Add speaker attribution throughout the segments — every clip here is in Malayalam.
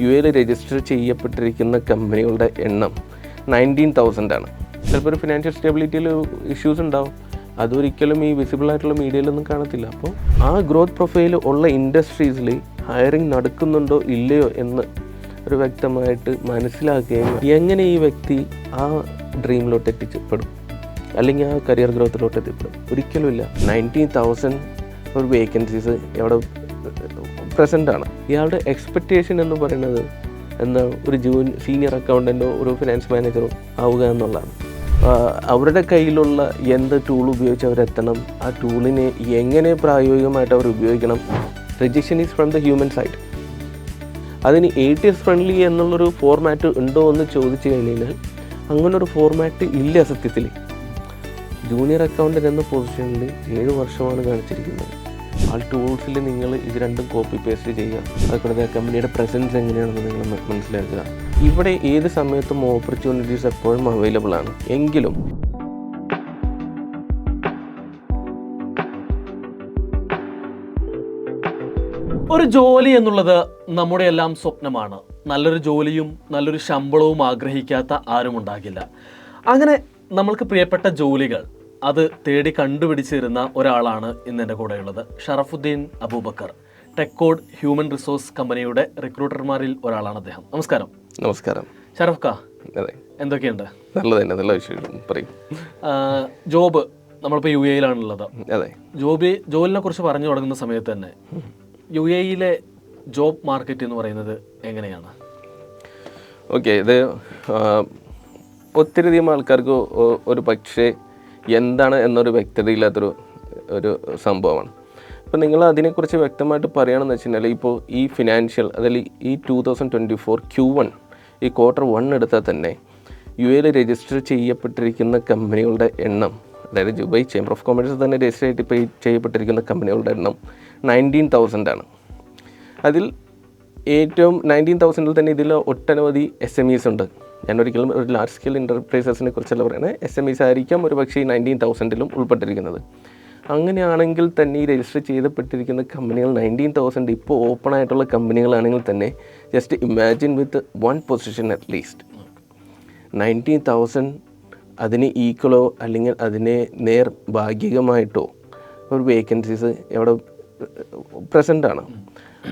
Speaker 1: യു എയിൽ രജിസ്റ്റർ ചെയ്യപ്പെട്ടിരിക്കുന്ന കമ്പനികളുടെ എണ്ണം നയന്റീൻ തൗസൻഡ് ആണ്. ചിലപ്പോൾ ഒരു ഫിനാൻഷ്യൽ സ്റ്റെബിലിറ്റിയിൽ ഇഷ്യൂസ് ഉണ്ടാവും. അതൊരിക്കലും ഈ വിസിബിൾ ആയിട്ടുള്ള മീഡിയയിലൊന്നും കാണത്തില്ല. അപ്പോൾ ആ ഗ്രോത്ത് പ്രൊഫൈൽ ഉള്ള ഇൻഡസ്ട്രീസിൽ ഹയറിംഗ് നടക്കുന്നുണ്ടോ ഇല്ലയോ എന്ന് ഒരു വ്യക്തമായിട്ട് മനസ്സിലാക്കുകയും എങ്ങനെ ഈ വ്യക്തി ആ ഡ്രീമിലോട്ട് എത്തിച്ചപ്പെടും? അല്ലെങ്കിൽ ആ കരിയർ ഗ്രോത്തിലോട്ട് എത്തിപ്പെടും? ഒരിക്കലുമില്ല. നയന്റീൻ തൗസൻഡ് ഒരു വേക്കൻസീസ് ഇവിടെ പ്രസന്റ് ആണ്. ഇയാളുടെ എക്സ്പെക്റ്റേഷൻ എന്ന് പറയുന്നത് എന്താ ഒരു ജൂൻ സീനിയർ അക്കൗണ്ടന്റോ ഒരു ഫിനാൻസ് മാനേജറോ ആവുക എന്നുള്ളതാണ്. അവരുടെ കയ്യിലുള്ള എന്ത് ടൂൾ ഉപയോഗിച്ച് അവരെത്തണം ആ ടൂളിനെ എങ്ങനെ പ്രായോഗികമായിട്ട് അവർ ഉപയോഗിക്കണം? Rejection is from the human side അതിന് എ ടി എസ് ഫ്രണ്ട്ലി എന്നുള്ളൊരു ഫോർമാറ്റ് ഉണ്ടോ എന്ന് ചോദിച്ചു കഴിഞ്ഞാൽ അങ്ങനൊരു ഫോർമാറ്റ് ഇല്ല സത്യത്തിൽ. ജൂനിയർ അക്കൗണ്ടന്റ് എന്ന പൊസിഷനിൽ ഏഴ് വർഷമാണ് കാണിച്ചിരിക്കുന്നത്. ആ ടൂൾസിൽ നിങ്ങൾ ഇത് രണ്ടും കോപ്പി പേസ്റ്റ് ചെയ്യുക. അതുകൂടാതെ കമ്പനിയുടെ പ്രസൻസ് എങ്ങനെയാണെന്ന് നിങ്ങൾ മനസ്സിലാക്കുക. ഇവിടെ ഏത് സമയത്തും ഓപ്പർച്യൂണിറ്റീസ് എപ്പോഴും അവൈലബിൾ ആണ്. എങ്കിലും
Speaker 2: ഒരു ജോലി എന്നുള്ളത് നമ്മുടെ എല്ലാം സ്വപ്നമാണ്. നല്ലൊരു ജോലിയും നല്ലൊരു ശമ്പളവും ആഗ്രഹിക്കാത്ത ആരും ഉണ്ടാകില്ല. അങ്ങനെ നമ്മൾക്ക് പ്രിയപ്പെട്ട ജോലികൾ അത് തേടി കണ്ടുപിടിച്ചിരുന്ന ഒരാളാണ് ഇന്ന് എന്റെ കൂടെയുള്ളത്. ഷറഫുദ്ദീൻ അബൂബക്കർ ടെക്കോഡ് ഹ്യൂമൻ റിസോഴ്സ് കമ്പനിയുടെ റിക്രൂട്ടർമാരിൽ ഒരാളാണ് അദ്ദേഹം. നമസ്കാരം.
Speaker 1: നമസ്കാരം.
Speaker 2: ഷറഫ് കാ
Speaker 1: അതെ.
Speaker 2: എന്തൊക്കെയുണ്ട്?
Speaker 1: നല്ലത് തന്നെ നല്ല വിഷയം പറയും.
Speaker 2: ജോബ് നമ്മളിപ്പോൾ യു എയിലാണുള്ളത്
Speaker 1: അതെ.
Speaker 2: ജോബി ജോലിനെ കുറിച്ച് പറഞ്ഞു തുടങ്ങുന്ന സമയത്ത് തന്നെ യു എയിലെ ജോബ് മാർക്കറ്റ് എന്ന് പറയുന്നത് എങ്ങനെയാണ്?
Speaker 1: ഓക്കെ ഇത് ഒത്തിരി അധികം ആൾക്കാർക്ക് ഒരു പക്ഷേ എന്താണ് എന്നൊരു വ്യക്തതയില്ലാത്തൊരു ഒരു സംഭവമാണ്. അപ്പോൾ നിങ്ങൾ അതിനെക്കുറിച്ച് വ്യക്തമായിട്ട് പറയുകയാണെന്ന് വെച്ച് കഴിഞ്ഞാൽ ഇപ്പോൾ ഈ ഫിനാൻഷ്യൽ അതിൽ ഈ two thousand twenty four Q one ഈ ക്വാർട്ടർ വൺ എടുത്താൽ തന്നെ യു എയിൽ രജിസ്റ്റർ ചെയ്യപ്പെട്ടിരിക്കുന്ന കമ്പനികളുടെ എണ്ണം അതായത് ദുബൈ ചേംബർ ഓഫ് കൊമേഴ്സ് തന്നെ രജിസ്റ്റർ ചെയ്തിട്ട് ഇപ്പോൾ ചെയ്യപ്പെട്ടിരിക്കുന്ന കമ്പനികളുടെ എണ്ണം നയന്റീൻ തൗസൻഡ് ആണ്. അതിൽ ഏറ്റവും നയന്റീൻ തൗസൻഡിൽ തന്നെ ഇതിൽ ഒട്ടനവധി എസ് എം ഇസ് ഉണ്ട്. ഞാൻ ഒരിക്കലും ഒരു ലാർജ് സ്കെയിൽ എന്റർപ്രൈസസിനെ കുറിച്ചല്ല പറയുന്നത് എസ് എം ഇസ് ആയിരിക്കാം ഒരു പക്ഷേ നയന്റീൻ തൗസൻഡിലും ഉൾപ്പെട്ടിരിക്കുന്നത്. അങ്ങനെയാണെങ്കിൽ തന്നെ ഈ രജിസ്റ്റർ ചെയ്തപ്പെട്ടിരിക്കുന്ന കമ്പനികൾ നയന്റീൻ തൗസൻഡ് ഇപ്പോൾ ഓപ്പൺ ആയിട്ടുള്ള കമ്പനികളാണെങ്കിൽ തന്നെ just imagine with one position at least nineteen thousand അതിന് ഈക്വലോ അല്ലെങ്കിൽ അതിനെ നേർ ഭാഗികമായിട്ടോ ഒരു വേക്കൻസീസ് എവിടെ പ്രസന്റ് ആണ്.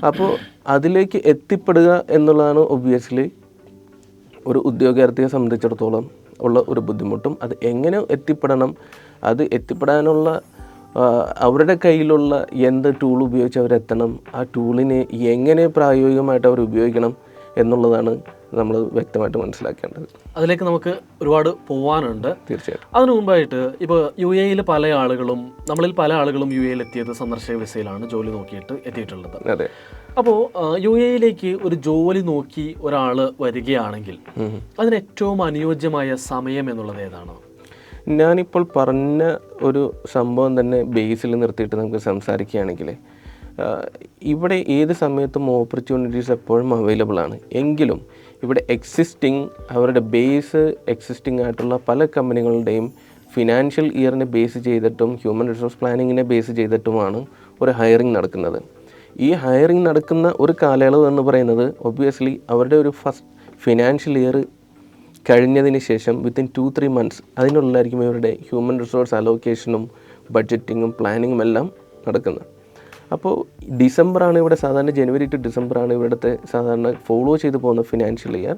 Speaker 1: അപ്പോൾ അതിലേക്ക് എത്തിപ്പെടുക എന്നുള്ളതാണ് ഒബ്വിയസ്ലി ഒരു ഉദ്യോഗാർത്ഥിയെ സംബന്ധിച്ചിടത്തോളം ഉള്ള ഒരു ബുദ്ധിമുട്ടും അത് എങ്ങനെ എത്തിപ്പെടണം അത് എത്തിപ്പെടാനുള്ള അവരുടെ കയ്യിലുള്ള എന്ത് ടൂൾ ഉപയോഗിച്ച് അവരെത്തണം ആ ടൂളിനെ എങ്ങനെ പ്രായോഗികമായിട്ട് അവർ ഉപയോഗിക്കണം എന്നുള്ളതാണ് നമ്മൾ വ്യക്തമായിട്ട് മനസ്സിലാക്കേണ്ടത്.
Speaker 2: അതിലേക്ക് നമുക്ക് ഒരുപാട് പോവാനുണ്ട്.
Speaker 1: തീർച്ചയായിട്ടും.
Speaker 2: അതിനു മുമ്പായിട്ട് ഇപ്പോൾ യു എയിൽ പല ആളുകളും നമ്മളിൽ പല ആളുകളും യു എയിൽ എത്തിയത് സന്ദർശക വിസയിലാണ് ജോലി നോക്കിയിട്ട് എത്തിയിട്ടുള്ളത്.
Speaker 1: അതെ.
Speaker 2: അപ്പോൾ യു എയിലേക്ക് ഒരു ജോലി നോക്കി ഒരാൾ വരികയാണെങ്കിൽ. അതിന് ഏറ്റവും അനുയോജ്യമായ സമയം എന്നുള്ളത് ഏതാണ്?
Speaker 1: ഞാനിപ്പോൾ പറഞ്ഞ ഒരു സംഭവം തന്നെ ബേസിൽ നിർത്തിയിട്ട് നമുക്ക് സംസാരിക്കുകയാണെങ്കിൽ ഇവിടെ ഏത് സമയത്തും ഓപ്പർച്യൂണിറ്റീസ് എപ്പോഴും അവൈലബിൾ ആണ്. എങ്കിലും ഇവിടെ എക്സിസ്റ്റിംഗ് അവരുടെ ബേസ് എക്സിസ്റ്റിംഗ് ആയിട്ടുള്ള പല കമ്പനികളുടെയും ഫിനാൻഷ്യൽ ഇയറിനെ ബേസ് ചെയ്തിട്ടും ഹ്യൂമൻ റിസോഴ്സ് പ്ലാനിങ്ങിനെ ബേസ് ചെയ്തിട്ടുമാണ് ഒരു ഹയറിംഗ് നടക്കുന്നത്. ഈ ഹയറിംഗ് നടക്കുന്ന ഒരു കാലയളവ് എന്ന് പറയുന്നത് ഒബ്വിയസ്ലി അവരുടെ ഒരു ഫസ്റ്റ് ഫിനാൻഷ്യൽ ഇയർ കഴിഞ്ഞതിന് ശേഷം വിത്തിൻ ടു ത്രീ മന്ത്സ് അതിനുള്ളിലായിരിക്കും ഇവരുടെ ഹ്യൂമൻ റിസോഴ്സ് അലോക്കേഷനും ബഡ്ജറ്റിങ്ങും പ്ലാനിങ്ങും എല്ലാം നടക്കുന്നത്. അപ്പോൾ ഡിസംബറാണ് ഇവിടെ സാധാരണ ജനുവരി ടു ഡിസംബറാണ് ഇവിടുത്തെ സാധാരണ ഫോളോ ചെയ്ത് പോകുന്ന ഫിനാൻഷ്യൽ ഇയർ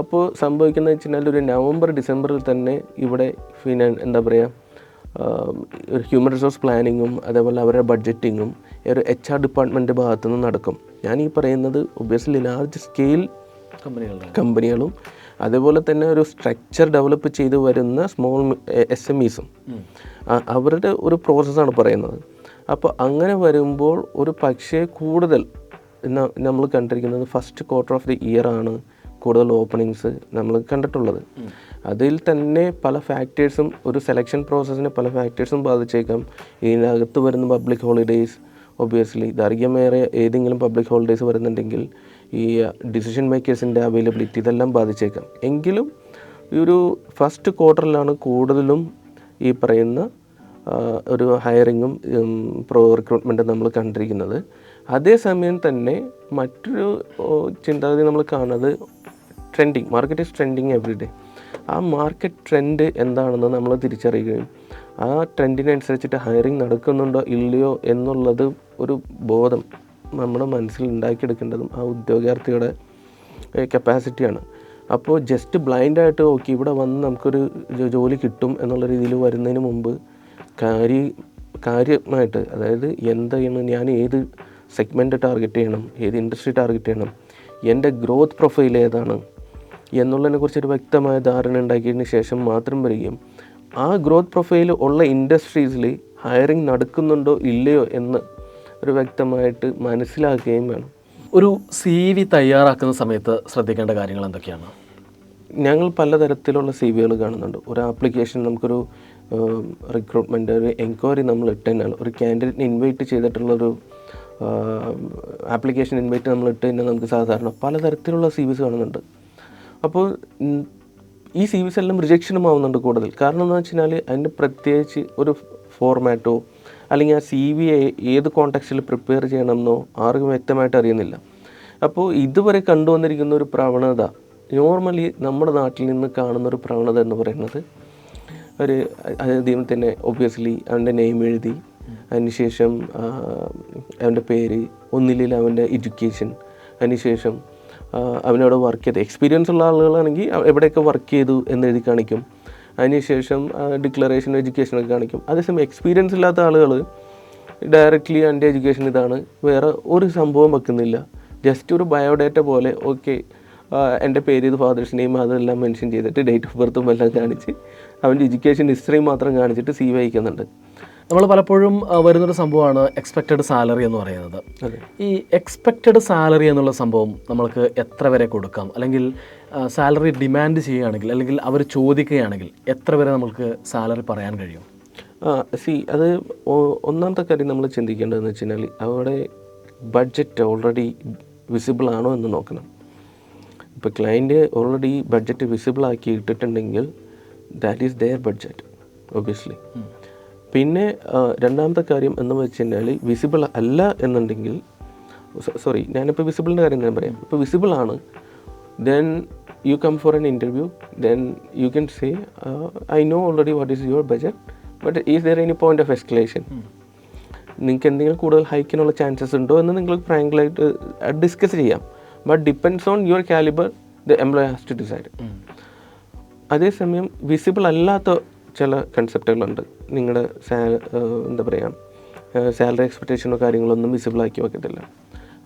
Speaker 1: അപ്പോൾ സംഭവിക്കുന്നത് വെച്ച് കഴിഞ്ഞാൽ ഒരു നവംബർ ഡിസംബറിൽ തന്നെ ഇവിടെ ഫിനാൻ എന്താ പറയുക ഒരു ഹ്യൂമൻ റിസോഴ്സ് പ്ലാനിങ്ങും അതേപോലെ അവരുടെ ബഡ്ജറ്റിങ്ങും ഒരു എച്ച് ആർ ഡിപ്പാർട്ട്മെന്റ് ഭാഗത്തു നിന്ന് നടക്കും. ഞാൻ ഈ പറയുന്നത് ഒബ്വിയസ്ലി ലാർജ് സ്കെയിൽ
Speaker 2: കമ്പനികളുടെ
Speaker 1: കമ്പനികളും അതേപോലെ തന്നെ ഒരു സ്ട്രക്ചർ ഡെവലപ്പ് ചെയ്ത് വരുന്ന സ്മോൾ എസ് എം ഇസും അവരുടെ ഒരു പ്രോസസ്സാണ് പറയുന്നത്. അപ്പോൾ അങ്ങനെ വരുമ്പോൾ ഒരു പക്ഷേ കൂടുതൽ നമ്മൾ കണ്ടിരിക്കുന്നത് first quarter of the year ആണ് കൂടുതൽ ഓപ്പണിങ്സ് നമ്മൾ കണ്ടിട്ടുള്ളത്. അതിൽ തന്നെ പല ഫാക്ടേഴ്സും ഒരു സെലക്ഷൻ പ്രോസസ്സിനെ പല ഫാക്ടേഴ്സും ബാധിച്ചേക്കാം. ഇതിനകത്ത് വരുന്ന പബ്ലിക് ഹോളിഡേയ്സ് ഒബിയസ്ലി ദൈർഘ്യമേറിയ ഏതെങ്കിലും പബ്ലിക് ഹോളിഡേയ്സ് വരുന്നുണ്ടെങ്കിൽ ഈ ഡിസിഷൻ മേക്കേഴ്സിന്റെ അവൈലബിലിറ്റി ഇതെല്ലാം ബാധിച്ചേക്കാം. എങ്കിലും ഈ ഒരു ഫസ്റ്റ് ക്വാർട്ടറിലാണ് കൂടുതലും ഈ പറയുന്ന ഒരു ഹയറിങ്ങും പ്രോ റിക്രൂട്ട്മെന്റും നമ്മൾ കണ്ടിരിക്കുന്നത്. അതേസമയം തന്നെ മറ്റൊരു ചിന്താഗതി നമ്മൾ കാണുന്നത് trending market is trending every day ആ മാർക്കറ്റ് ട്രെൻഡ് എന്താണെന്ന് നമ്മൾ തിരിച്ചറിയുകയും ആ ട്രെൻഡിനനുസരിച്ചിട്ട് ഹയറിങ് നടക്കുന്നുണ്ടോ ഇല്ലയോ എന്നുള്ളത് ഒരു ബോധം നമ്മുടെ മനസ്സിൽ ഉണ്ടാക്കിയെടുക്കേണ്ടതും ആ ഉദ്യോഗാർത്ഥിയുടെ കപ്പാസിറ്റിയാണ് അപ്പോൾ ജസ്റ്റ് ബ്ലൈൻഡായിട്ട് ഓക്കെ ഇവിടെ വന്ന് നമുക്കൊരു ജോലി കിട്ടും എന്നുള്ള രീതിയിൽ വരുന്നതിന് മുമ്പ് കാര്യ കാര്യമായിട്ട് അതായത് എന്താണ് ഞാൻ ഏത് സെഗ്മെന്റ് ടാർഗറ്റ് ചെയ്യണം ഏത് ഇൻഡസ്ട്രി ടാർഗറ്റ് ചെയ്യണം എന്റെ ഗ്രോത്ത് പ്രൊഫൈൽ ഏതാണ് എന്നുള്ളതിനെ കുറിച്ചൊരു വ്യക്തമായ ധാരണ ഉണ്ടാക്കിയതിന് ശേഷം മാത്രം വരികയും ആ ഗ്രോത്ത് പ്രൊഫൈൽ ഉള്ള ഇൻഡസ്ട്രീസിൽ ഹയറിങ് നടക്കുന്നുണ്ടോ ഇല്ലയോ എന്ന് ഒരു വ്യക്തമായിട്ട് മനസ്സിലാക്കുകയും വേണം.
Speaker 2: ഒരു സി വി തയ്യാറാക്കുന്ന സമയത്ത് ശ്രദ്ധിക്കേണ്ട കാര്യങ്ങൾ എന്തൊക്കെയാണ്?
Speaker 1: ഞങ്ങൾ പലതരത്തിലുള്ള സി വികൾ കാണുന്നുണ്ട്. ഒരു ആപ്ലിക്കേഷൻ നമുക്കൊരു റിക്രൂട്ട്മെന്റ് ഒരു എൻക്വയറി നമ്മൾ ഇട്ട് തന്നെയാണ് ഒരു ക്യാൻഡിഡേറ്റിനെ ഇൻവൈറ്റ് ചെയ്തിട്ടുള്ളൊരു ആപ്ലിക്കേഷൻ ഇൻവൈറ്റ് നമ്മൾ ഇട്ട് തന്നെ നമുക്ക് സാധാരണ പലതരത്തിലുള്ള സി വിസ് കാണുന്നുണ്ട്. അപ്പോൾ ഈ സി വിസ് എല്ലാം റിജക്ഷനും ആവുന്നുണ്ട് കൂടുതൽ. കാരണം എന്ന് വെച്ച് കഴിഞ്ഞാൽ അതിന്റെ പ്രത്യേകിച്ച് ഒരു ഫോർമാറ്റോ അല്ലെങ്കിൽ ആ സി വി ഏത് കോണ്ടാക്സ്റ്റിൽ പ്രിപ്പയർ ചെയ്യണമെന്നോ ആർക്കും വ്യക്തമായിട്ട് അറിയുന്നില്ല. അപ്പോൾ ഇതുവരെ കണ്ടുവന്നിരിക്കുന്ന ഒരു പ്രവണത നോർമലി നമ്മുടെ നാട്ടിൽ നിന്ന് കാണുന്ന ഒരു പ്രവണത എന്ന് പറയുന്നത് ഒരു ആദ്യം തന്നെ ഒബ്വിയസ്ലി അവന്റെ നെയിം എഴുതി. അതിനുശേഷം അവന്റെ പേര് ഒന്നില്ലെങ്കിൽ അവന്റെ എഡ്യൂക്കേഷൻ അതിനുശേഷം അവനവിടെ വർക്ക് ചെയ്ത്. എക്സ്പീരിയൻസ് ഉള്ള ആളുകളാണെങ്കിൽ എവിടെയൊക്കെ വർക്ക് ചെയ്തു എന്ന് എഴുതി കാണിക്കും. അതിനുശേഷം ഡിക്ലറേഷൻ എഡ്യൂക്കേഷനൊക്കെ കാണിക്കും. അതേസമയം എക്സ്പീരിയൻസ് ഇല്ലാത്ത ആളുകൾ ഡയറക്റ്റ്ലി എന്റെ എഡ്യൂക്കേഷൻ ഇതാണ്. വേറെ ഒരു സംഭവം വെക്കുന്നില്ല. ജസ്റ്റ് ഒരു ബയോഡേറ്റ പോലെ ഓക്കെ എന്റെ പേര് ഇത് ഫാദേഴ്സ് നെയിം അതെല്ലാം മെൻഷൻ ചെയ്തിട്ട് ഡേറ്റ് ഓഫ് ബർത്തും എല്ലാം കാണിച്ച് അവന്റെ എഡ്യൂക്കേഷൻ ഹിസ്റ്ററി മാത്രം കാണിച്ചിട്ട് സി വി അയക്കുന്നുണ്ട്.
Speaker 2: നമ്മൾ പലപ്പോഴും വരുന്നൊരു സംഭവമാണ് എക്സ്പെക്റ്റഡ് സാലറി എന്ന് പറയുന്നത്. ഈ എക്സ്പെക്റ്റഡ് സാലറി എന്നുള്ള സംഭവം നമ്മൾക്ക് എത്ര വരെ കൊടുക്കാം? അല്ലെങ്കിൽ സാലറി ഡിമാൻഡ് ചെയ്യുകയാണെങ്കിൽ അല്ലെങ്കിൽ അവർ ചോദിക്കുകയാണെങ്കിൽ എത്ര വരെ നമുക്ക് സാലറി പറയാൻ കഴിയും?
Speaker 1: സി അത് ഒന്നാമത്തെ കാര്യം നമ്മൾ ചിന്തിക്കേണ്ടതെന്ന് വെച്ച് കഴിഞ്ഞാൽ അവിടെ ബഡ്ജറ്റ് ഓൾറെഡി വിസിബിൾ ആണോ എന്ന് നോക്കണം. ഇപ്പോൾ ക്ലയന്റ് ഓൾറെഡി ബഡ്ജറ്റ് വിസിബിൾ ആക്കി ഇട്ടിട്ടുണ്ടെങ്കിൽ that is their budget obviously പിന്നെ രണ്ടാമത്തെ കാര്യം എന്ന് വെച്ച് കഴിഞ്ഞാൽ വിസിബിൾ അല്ല എന്നുണ്ടെങ്കിൽ സോറി ഞാനിപ്പോൾ വിസിബിളിന്റെ കാര്യം ഞാൻ പറയാം. ഇപ്പോൾ വിസിബിൾ ആണ്. Then you come for an interview then you can say I know already what is your budget but is there any point of escalation നിങ്ങൾക്ക് എന്തെങ്കിലും കൂടുതൽ ഹൈക്കിനുള്ള ചാൻസസ് ഉണ്ടോ എന്ന് നിങ്ങൾ ഫ്രാങ്ക്ലായിട്ട് ഡിസ്കസ് ചെയ്യാം. But depends on your calibre the employer has to decide അതേസമയം വിസിബിൾ അല്ലാത്ത ചില കൺസെപ്റ്റുകളുണ്ട് നിങ്ങളുടെ സാ എന്താ പറയുക സാലറി എക്സ്പെക്റ്റേഷനോ കാര്യങ്ങളൊന്നും വിസിബിൾ ആക്കി വെക്കത്തില്ല.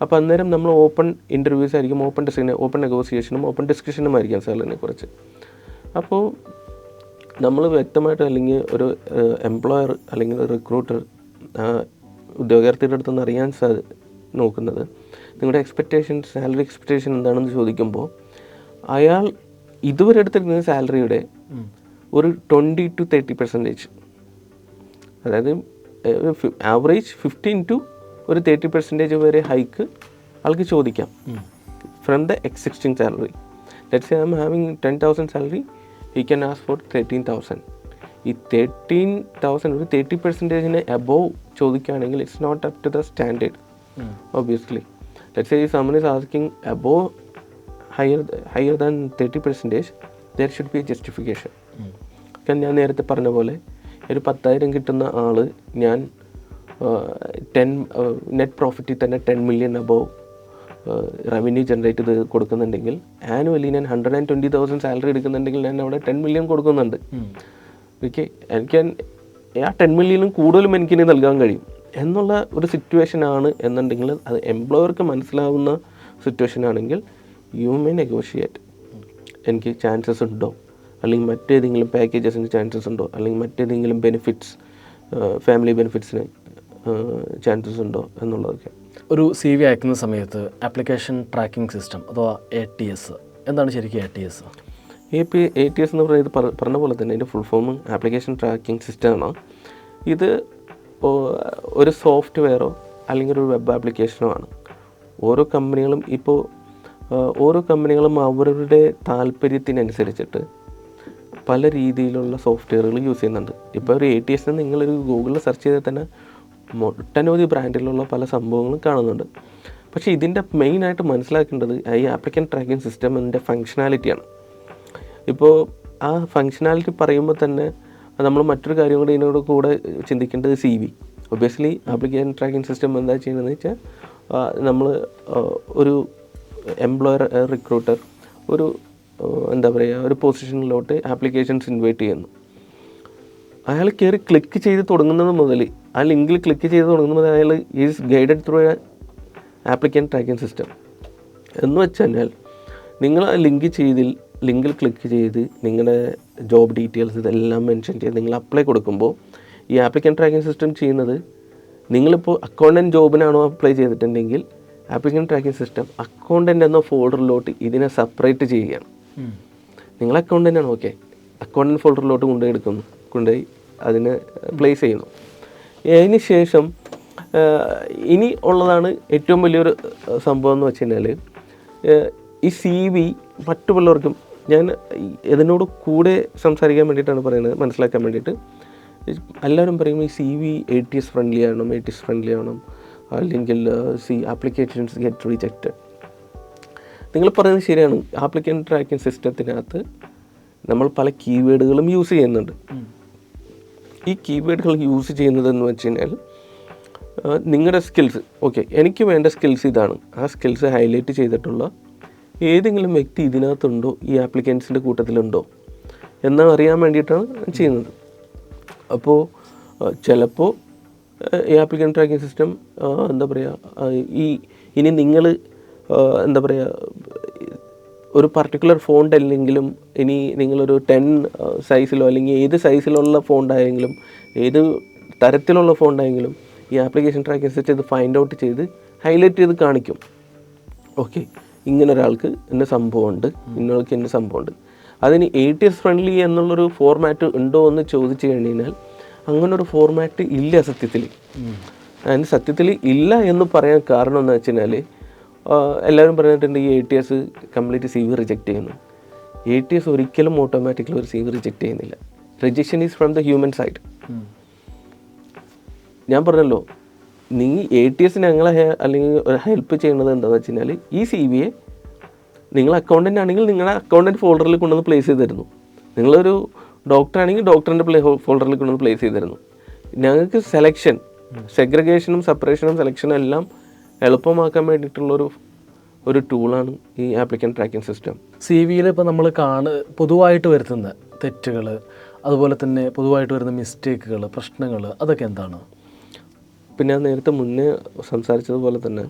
Speaker 1: അപ്പോൾ അന്നേരം നമ്മൾ ഓപ്പൺ ഇന്റർവ്യൂസ് ആയിരിക്കും ഓപ്പൺ ഡിസ്കഷൻ ഓപ്പൺ നെഗോസിയേഷനും ഓപ്പൺ ഡിസ്കഷനും ആയിരിക്കും സാലറിനെ കുറിച്ച്. അപ്പോൾ നമ്മൾ വ്യക്തമായിട്ട് അല്ലെങ്കിൽ ഒരു എംപ്ലോയർ അല്ലെങ്കിൽ ഒരു റിക്രൂട്ടർ ഉദ്യോഗാർത്ഥിയുടെ അടുത്ത് നിന്ന് അറിയാൻ സാ നോക്കുന്നത് നിങ്ങളുടെ എക്സ്പെക്റ്റേഷൻ സാലറി എക്സ്പെക്റ്റേഷൻ എന്താണെന്ന് ചോദിക്കുമ്പോൾ അയാൾ ഇതുവരെ എടുത്തിരുന്ന സാലറിയുടെ ഒരു ട്വന്റി ടു തേർട്ടി പെർസെന്റേജ് അതായത് ആവറേജ് ഫിഫ്റ്റീൻ ടു ഒരു തേർട്ടി പെർസെന്റേജ് വരെ ഹൈക്ക് ആൾക്ക് ചോദിക്കാം. From the existing salary let's I am having ten thousand salary he can ask for thirteen thousand ഈ തേർട്ടീൻ തൗസൻഡ് ഒരു തേർട്ടി പെർസെന്റേജിന് അബോവ് ചോദിക്കുകയാണെങ്കിൽ it's not up to the standard obviously let's say someone is asking above higher higher than thirty percentage there should be a justification കാരണം ഞാൻ നേരത്തെ പറഞ്ഞ പോലെ ഒരു പത്തായിരം കിട്ടുന്ന ആൾ ഞാൻ ടെൻ നെറ്റ് പ്രോഫിറ്റിൽ തന്നെ ten million above revenue generate ചെയ്ത് കൊടുക്കുന്നുണ്ടെങ്കിൽ ആനുവലി ഞാൻ hundred and twenty thousand salary എടുക്കുന്നുണ്ടെങ്കിൽ ഞാൻ അവിടെ ടെൻ മില്യൺ കൊടുക്കുന്നുണ്ട്. ഓക്കെ എനിക്ക് ആ ടെൻ മില്യനും കൂടുതലും എനിക്കിനി നൽകാൻ കഴിയും. എന്നുള്ള ഒരു സിറ്റുവേഷൻ ആണ് എന്നുണ്ടെങ്കിൽ അത് എംപ്ലോയർക്ക് മനസ്സിലാവുന്ന സിറ്റുവേഷൻ ആണെങ്കിൽ യു മേ നെഗോഷിയേറ്റ് എനിക്ക് ചാൻസസ് ഉണ്ടോ? അല്ലെങ്കിൽ മറ്റേതെങ്കിലും പാക്കേജസിന് ചാൻസസ് ഉണ്ടോ? അല്ലെങ്കിൽ മറ്റേതെങ്കിലും ബെനിഫിറ്റ്സ് ഫാമിലി ബെനിഫിറ്റ്സിന് ചാൻസസ് ഉണ്ടോ എന്നുള്ളതൊക്കെ.
Speaker 2: ഒരു സി വി അയക്കുന്ന സമയത്ത് ആപ്ലിക്കേഷൻ ട്രാക്കിംഗ് സിസ്റ്റം അഥവാ എ ടി എസ് എന്താണ് ശരിക്കും A T S
Speaker 1: A P A T S എന്ന് പറയുന്നത് പറ- പറഞ്ഞ പോലെ തന്നെ ഇതിന്റെ ഫുൾ ഫോം ആപ്ലിക്കേഷൻ ട്രാക്കിംഗ് സിസ്റ്റമാണ് ഇത് ഒരു സോഫ്റ്റ്വെയറോ അല്ലെങ്കിൽ ഒരു വെബ് ആപ്ലിക്കേഷനോ ആണ്. ഓരോ കമ്പനികളും ഇപ്പോൾ ഓരോ കമ്പനികളും അവരുടെ താല്പര്യത്തിനനുസരിച്ചിട്ട് പല രീതിയിലുള്ള സോഫ്റ്റ്വെയറുകൾ യൂസ് ചെയ്യുന്നുണ്ട്. ഇപ്പോൾ ഒരു എ ടി എസ് നിങ്ങളൊരു ഗൂഗിളിൽ സെർച്ച് ചെയ്താൽ തന്നെ ഒട്ടനവധി ബ്രാൻഡിലുള്ള പല സംഭവങ്ങളും കാണുന്നുണ്ട്. പക്ഷേ ഇതിന്റെ മെയിനായിട്ട് മനസ്സിലാക്കേണ്ടത് ഈ ആപ്ലിക്കൻ ട്രാക്കിംഗ് സിസ്റ്റമിന്റെ ഫങ്ഷനാലിറ്റിയാണ് ഇപ്പോൾ ആ ഫങ്ഷനാലിറ്റി പറയുമ്പോൾ തന്നെ നമ്മൾ മറ്റൊരു കാര്യം കൂടി ഇതിനോട് കൂടെ ചിന്തിക്കേണ്ടത് C V obviously application tracking system എന്താ ചെയ്യുന്നതെന്ന് വെച്ചാൽ നമ്മൾ ഒരു എംപ്ലോയർ റിക്രൂട്ടർ ഒരു എന്താ പറയുക ഒരു പൊസിഷനിലോട്ട് ആപ്ലിക്കേഷൻസ് ഇൻവൈറ്റ് ചെയ്യുന്നു. അയാൾ കയറി ക്ലിക്ക് ചെയ്ത് തുടങ്ങുന്നത് മുതൽ ആ ലിങ്കിൽ ക്ലിക്ക് ചെയ്ത് തുടങ്ങുന്നത് മുതൽ അയാൾ is guided through applicant tracking system എന്ന് വെച്ചാൽ നിങ്ങൾ ആ ലിങ്ക് ചെയ്തിൽ ലിങ്കിൽ ക്ലിക്ക് ചെയ്ത് നിങ്ങളുടെ ജോബ് ഡീറ്റെയിൽസ് ഇതെല്ലാം മെൻഷൻ ചെയ്ത് നിങ്ങൾ അപ്ലൈ കൊടുക്കുമ്പോൾ ഈ ആപ്ലിക്കൻ ട്രാക്കിംഗ് സിസ്റ്റം ചെയ്യുന്നത് നിങ്ങളിപ്പോൾ അക്കൗണ്ടന്റ് ജോബിനാണോ അപ്ലൈ ചെയ്തിട്ടുണ്ടെങ്കിൽ ആപ്ലിക്കൻ ട്രാക്കിംഗ് സിസ്റ്റം അക്കൗണ്ടന്റ് എന്ന ഫോൾഡറിലോട്ട് ഇതിനെ സെപ്പറേറ്റ് ചെയ്യുകയാണ്. നിങ്ങൾ അക്കൗണ്ടന്റ് ആണ് ഓക്കെ അക്കൗണ്ടന്റ് ഫോൾഡറിലോട്ട് കൊണ്ടുപോയി എടുക്കുന്നു കൊണ്ടുപോയി അതിന് പ്ലേസ് ചെയ്യുന്നു. അതിന് ശേഷം ഇനി ഉള്ളതാണ് ഏറ്റവും വലിയൊരു സംഭവം എന്ന് വെച്ച് കഴിഞ്ഞാൽ ഈ സി വി മറ്റു പിള്ളേർക്കും ഞാൻ ഇതിനോട് കൂടെ സംസാരിക്കാൻ വേണ്ടിയിട്ടാണ് പറയുന്നത് മനസ്സിലാക്കാൻ വേണ്ടിയിട്ട്. എല്ലാവരും പറയും ഈ C V A T S friendly ആവണം എ ടി എസ് ഫ്രണ്ട്ലി ആവണം. അല്ലെങ്കിൽ സി ആപ്ലിക്കേഷൻസ് ഗെറ്റ് റിജക്റ്റഡ് നിങ്ങൾ പറയുന്നത് ശരിയാണ്. ആപ്ലിക്കൻ ട്രാക്കിംഗ് സിസ്റ്റത്തിനകത്ത് നമ്മൾ പല കീവേഡുകളും യൂസ് ചെയ്യുന്നുണ്ട്. ഈ കീവേഡുകൾ യൂസ് ചെയ്യുന്നതെന്ന് വെച്ച് കഴിഞ്ഞാൽ നിങ്ങളുടെ സ്കിൽസ് ഓക്കെ എനിക്ക് വേണ്ട സ്കിൽസ് ഇതാണ്. ആ സ്കിൽസ് ഹൈലൈറ്റ് ചെയ്തിട്ടുള്ള ഏതെങ്കിലും വ്യക്തി ഇതിനകത്തുണ്ടോ? ഈ ആപ്ലിക്കൻസിന്റെ കൂട്ടത്തിലുണ്ടോ? എന്ന് അറിയാൻ വേണ്ടിയിട്ടാണ് ചെയ്യുന്നത്. അപ്പോൾ ചിലപ്പോൾ ഈ ആപ്ലിക്കൻ ട്രാക്കിംഗ് സിസ്റ്റം എന്താ പറയുക ഈ ഇനി നിങ്ങൾ എന്താ പറയുക ഒരു പർട്ടിക്കുലർ ഫോണ്ട് അല്ലെങ്കിലും ഇനി നിങ്ങളൊരു ടെൻ സൈസിലോ അല്ലെങ്കിൽ ഏത് സൈസിലുള്ള ഫോണ്ടായെങ്കിലും ഏത് തരത്തിലുള്ള ഫോണ്ടായെങ്കിലും ഈ ആപ്ലിക്കേഷൻ ട്രാക്കിംഗ് സിസ്റ്റം ഇത് ഫൈൻഡ് ഔട്ട് ചെയ്ത് ഹൈലൈറ്റ് ചെയ്ത് കാണിക്കും. ഓക്കെ ഇങ്ങനെ ഒരാൾക്ക് ഇന്ന സംഭവമുണ്ട്. ഇന്നൊരാൾക്ക് ഇന്ന സംഭവമുണ്ട്. അതിന് എ ടി എസ് ഫ്രണ്ട്ലി എന്നുള്ളൊരു ഫോർമാറ്റ് ഉണ്ടോ എന്ന് ചോദിച്ചു കഴിഞ്ഞാൽ അങ്ങനെ ഒരു ഫോർമാറ്റ് ഇല്ല സത്യത്തിൽ അതിന് സത്യത്തിൽ ഇല്ല എന്ന് പറയാൻ കാരണം എന്ന് വെച്ച് കഴിഞ്ഞാൽ എല്ലാവരും പറഞ്ഞിട്ടുണ്ട് ഈ A T S complete C V reject ചെയ്യുന്നു. എ ടി എസ് ഒരിക്കലും ഓട്ടോമാറ്റിക്കലി ഒരു സി വി റിജക്റ്റ് ചെയ്യുന്നില്ല. Rejection is from the human side ഞാൻ പറഞ്ഞല്ലോ നീ എ ടി എസ് ഞങ്ങളെ അല്ലെങ്കിൽ ഹെൽപ്പ് ചെയ്യുന്നത് എന്താണെന്ന് വെച്ച് കഴിഞ്ഞാൽ ഈ സി വിയെ നിങ്ങൾ അക്കൗണ്ടന്റ് ആണെങ്കിൽ നിങ്ങളുടെ അക്കൗണ്ടന്റ് ഫോൾഡറിൽ കൊണ്ടുവന്ന് പ്ലേസ് ചെയ്ത് തരുന്നു. നിങ്ങളൊരു ഡോക്ടർ ആണെങ്കിൽ ഡോക്ടറിന്റെ പ്ലേ ഫോൾഡറിൽ കൊണ്ടുവന്ന് പ്ലേസ് ചെയ്തിരുന്നു. ഞങ്ങൾക്ക് സെലക്ഷൻ സെഗ്രഗേഷനും സെപ്പറേഷനും സെലക്ഷനും എല്ലാം എളുപ്പമാക്കാൻ വേണ്ടിയിട്ടുള്ളൊരു ഒരു ടൂളാണ് ഈ ആപ്ലിക്കൻ ട്രാക്കിംഗ് സിസ്റ്റം
Speaker 2: സി വിയിൽ ഇപ്പോൾ നമ്മൾ കാണ പൊതുവായിട്ട് വരുത്തുന്ന തെറ്റുകൾ അതുപോലെ തന്നെ പൊതുവായിട്ട് വരുന്ന മിസ്റ്റേക്കുകൾ പ്രശ്നങ്ങൾ അതൊക്കെ എന്താണ്?
Speaker 1: പിന്നെ നേരത്തെ മുന്നേ സംസാരിച്ചതുപോലെ തന്നെ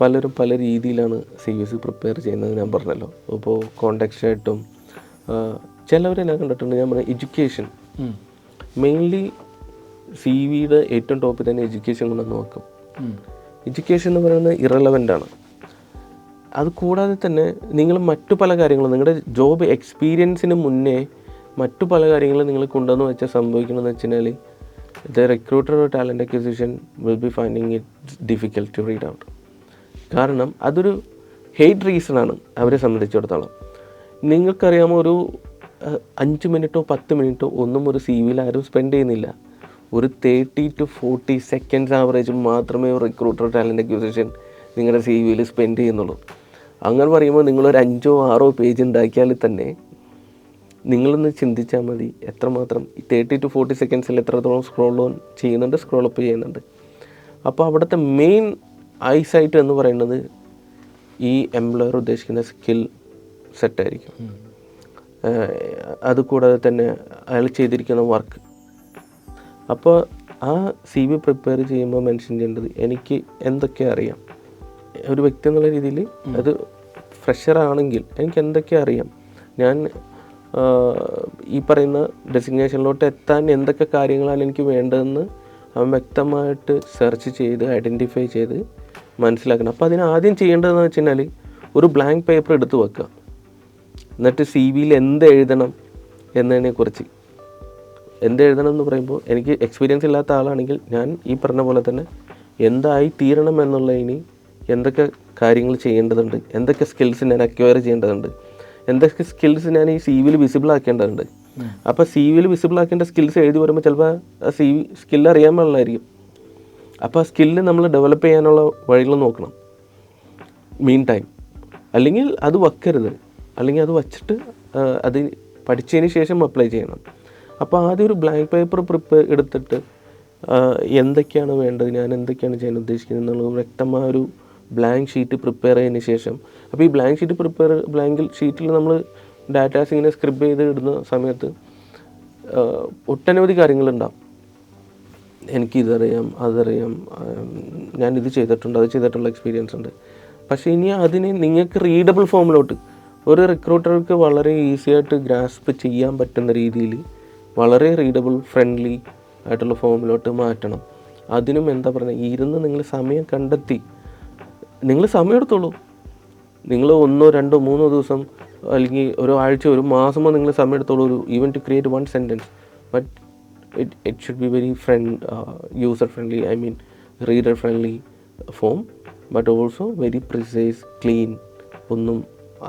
Speaker 1: പലരും പല രീതിയിലാണ് സി ബി എസ് പ്രിപ്പയർ ചെയ്യുന്നത് ഞാൻ പറഞ്ഞല്ലോ. ഇപ്പോൾ കോണ്ടാക്ട് ചിലവർ ഞാൻ കണ്ടിട്ടുണ്ട്. ഞാൻ പറഞ്ഞ എഡ്യൂക്കേഷൻ മെയിൻലി സി വിയുടെ ഏറ്റവും ടോപ്പിൽ തന്നെ എഡ്യൂക്കേഷൻ കൊണ്ടുവന്ന് നോക്കും. എഡ്യൂക്കേഷൻ എന്ന് പറയുന്നത് ഇറലവന്റ് ആണ്. അത് കൂടാതെ തന്നെ നിങ്ങൾ മറ്റു പല കാര്യങ്ങളും നിങ്ങളുടെ ജോബ് എക്സ്പീരിയൻസിന് മുന്നേ മറ്റു പല കാര്യങ്ങളും നിങ്ങൾ കൊണ്ടുവന്ന് വെച്ചാൽ സംഭവിക്കണമെന്ന് വെച്ച് കഴിഞ്ഞാൽ the recruiter talent acquisition will be finding it difficult to read out കാരണം അതൊരു ഹെയ്റ്റ് ആണ് അവരെ സംബന്ധിച്ചിടത്തോളം. നിങ്ങൾക്കറിയാമോ ഒരു അഞ്ച് മിനിറ്റോ പത്ത് മിനിറ്റോ ഒന്നും ഒരു സി വിയിൽ ആരും സ്പെൻഡ് ചെയ്യുന്നില്ല. ഒരു thirty to forty seconds average മാത്രമേ റിക്രൂട്ടർ ടാലന്റ് അക്വിസിഷൻ നിങ്ങളുടെ സി വിയിൽ സ്പെൻഡ് ചെയ്യുന്നുള്ളൂ. അങ്ങനെ പറയുമ്പോൾ നിങ്ങളൊരു അഞ്ചോ ആറോ പേജ് ഉണ്ടാക്കിയാൽ തന്നെ നിങ്ങളൊന്ന് ചിന്തിച്ചാൽ മതി എത്രമാത്രം തേർട്ടി ടു ഫോർട്ടി സെക്കൻഡ്സിൽ എത്രത്തോളം സ്ക്രോൾ ഓൺ ചെയ്യുന്നുണ്ട് സ്ക്രോൾ അപ്പ് ചെയ്യുന്നുണ്ട്. അപ്പോൾ അവിടുത്തെ മെയിൻ ഐസൈറ്റ് എന്ന് പറയുന്നത് ഈ എംപ്ലോയർ ഉദ്ദേശിക്കുന്ന സ്കിൽ സെറ്റായിരിക്കും അതുകൂടാതെ തന്നെ അയാൾ ചെയ്തിരിക്കുന്ന വർക്ക് അപ്പോൾ ആ സി വി പ്രിപ്പയർ ചെയ്യുമ്പോൾ മെൻഷൻ ചെയ്യേണ്ടത് എനിക്ക് എന്തൊക്കെ അറിയാം? ഒരു വ്യക്തി എന്നുള്ള രീതിയിൽ അത് ഫ്രഷർ ആണെങ്കിൽ എനിക്ക് എന്തൊക്കെ അറിയാം? ഞാൻ ഈ പറയുന്ന ഡെസിഗ്നേഷനിലോട്ട് എത്താൻ എന്തൊക്കെ കാര്യങ്ങളാണ് എനിക്ക് വേണ്ടതെന്ന് അവൻ വ്യക്തമായിട്ട് സെർച്ച് ചെയ്ത് ഐഡന്റിഫൈ ചെയ്ത് മനസ്സിലാക്കണം. അപ്പോൾ അതിന് ആദ്യം ചെയ്യേണ്ടതെന്ന് വെച്ച് കഴിഞ്ഞാൽ ഒരു ബ്ലാങ്ക് പേപ്പർ എടുത്ത് വെക്കുക. എന്നിട്ട് സി വിയിൽ എന്ത് എഴുതണം എന്നതിനെക്കുറിച്ച് എന്ത് എഴുതണം എന്ന് പറയുമ്പോൾ എനിക്ക് എക്സ്പീരിയൻസ് ഇല്ലാത്ത ആളാണെങ്കിൽ ഞാൻ ഈ പറഞ്ഞ പോലെ തന്നെ എന്തായി തീരണം എന്നുള്ളതിന് എന്തൊക്കെ കാര്യങ്ങൾ ചെയ്യേണ്ടതുണ്ട് എന്തൊക്കെ സ്കിൽസ് ഞാൻ അക്വയർ ചെയ്യേണ്ടതുണ്ട് എന്തൊക്കെ സ്കിൽസ് ഞാൻ ഈ സി വിയിൽ വിസിബിൾ ആക്കേണ്ടതുണ്ട്. അപ്പോൾ സി വിയിൽ വിസിബിൾ ആക്കേണ്ട സ്കിൽസ് എഴുതി വരുമ്പോൾ ചിലപ്പോൾ ആ സി വി അറിയാൻ പാടില്ലായിരിക്കും. അപ്പോൾ ആ സ്കില്ല് നമ്മൾ ഡെവലപ്പ് ചെയ്യാനുള്ള വഴികൾ നോക്കണം. മീൻ ടൈം അല്ലെങ്കിൽ അത് വയ്ക്കരുത് അല്ലെങ്കിൽ അത് വച്ചിട്ട് അത് പഠിച്ചതിന് ശേഷം അപ്ലൈ ചെയ്യണം. അപ്പോൾ ആദ്യം ഒരു ബ്ലാങ്ക് പേപ്പർ പ്രിപ്പയർ എടുത്തിട്ട് എന്തൊക്കെയാണ് വേണ്ടത് ഞാൻ എന്തൊക്കെയാണ് ചെയ്യാൻ ഉദ്ദേശിക്കുന്നത് എന്നുള്ളത് വ്യക്തമായ ഒരു ബ്ലാങ്ക് ഷീറ്റ് പ്രിപ്പയർ ചെയ്തതിന് ശേഷം. അപ്പോൾ ഈ ബ്ലാങ്ക് ഷീറ്റ് പ്രിപ്പയർ ബ്ലാങ്ക് ഷീറ്റിൽ നമ്മൾ ഡാറ്റാസ് ഇങ്ങനെ സ്ക്രിബ് ചെയ്ത് ഇടുന്ന സമയത്ത് ഒട്ടനവധി കാര്യങ്ങളുണ്ടാവും എനിക്കിതറിയാം അതറിയാം ഞാനിത് ചെയ്തിട്ടുണ്ട് അത് ചെയ്തിട്ടുള്ള എക്സ്പീരിയൻസ് ഉണ്ട്. പക്ഷേ ഇനി അതിനെ നിങ്ങൾക്ക് റീഡബിൾ ഫോമിലോട്ട് ഒരു റിക്രൂട്ടർക്ക് വളരെ ഈസി ആയിട്ട് ഗ്രാസ്പ് ചെയ്യാൻ പറ്റുന്ന രീതിയിൽ വളരെ റീഡബിൾ ഫ്രണ്ട്ലി ആയിട്ടുള്ള ഫോമിലോട്ട് മാറ്റണം. അതിനും എന്താ പറയുക ഇരുന്ന് നിങ്ങൾ സമയം കണ്ടെത്തി. നിങ്ങൾ സമയം എടുത്തോളൂ. നിങ്ങൾ ഒന്നോ രണ്ടോ മൂന്നോ ദിവസം അല്ലെങ്കിൽ ഒരു ആഴ്ച ഒരു മാസമോ നിങ്ങൾ സമയം എടുത്തോളൂ ഒരു even to create one sentence but it it should be very friend user friendly I mean reader friendly form but also very precise clean ഒന്നും